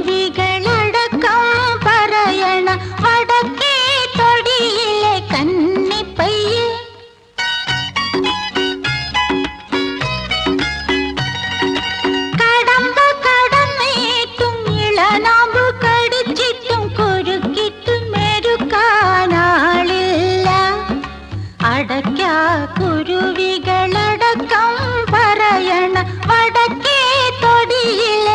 കുരുവികളടക്കം പറയണ വടക്കേ തൊടിയിലെ കന്നിപ്പയ്യേ കടമ്പ കടന്നേറ്റും ഇളനാമ്പു കടിച്ചിട്ടും കുരുക്കിട്ടും മെരുക്കാനാളില്ല അടയ്ക്ക കുരുവികളടക്കം പറയണ വടക്കേ തൊടിയിലെ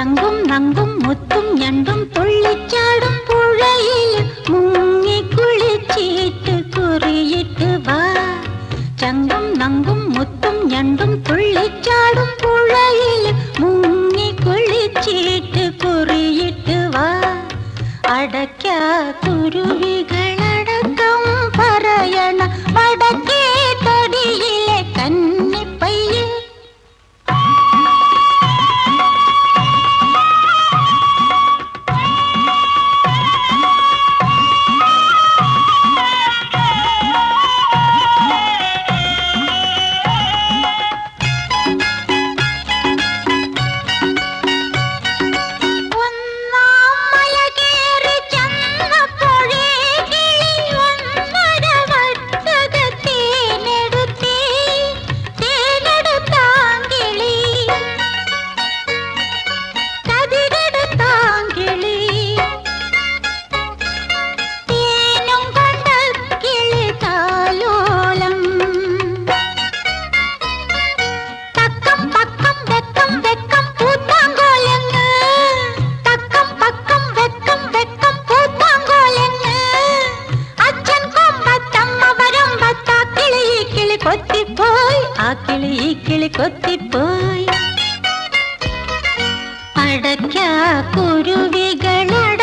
சங்கும் நங்கும் முத்தும் எண்டும் துள்ளிச்சாடும் புழையில் முங்கி குளிச்சிட்டு குறியிட்டு வா. சங்கும் நங்கும் முத்தும் எண்டும் துள்ளிச்சாடும் புழையில் முங்கி குளிச்சிட்டு குறியிட்டு வா. அடக்கா துருவிகள் ആ കിളി ഈ കിളി കൊത്തിപ്പോയി. അടയ്ക്ക കുരുവികളട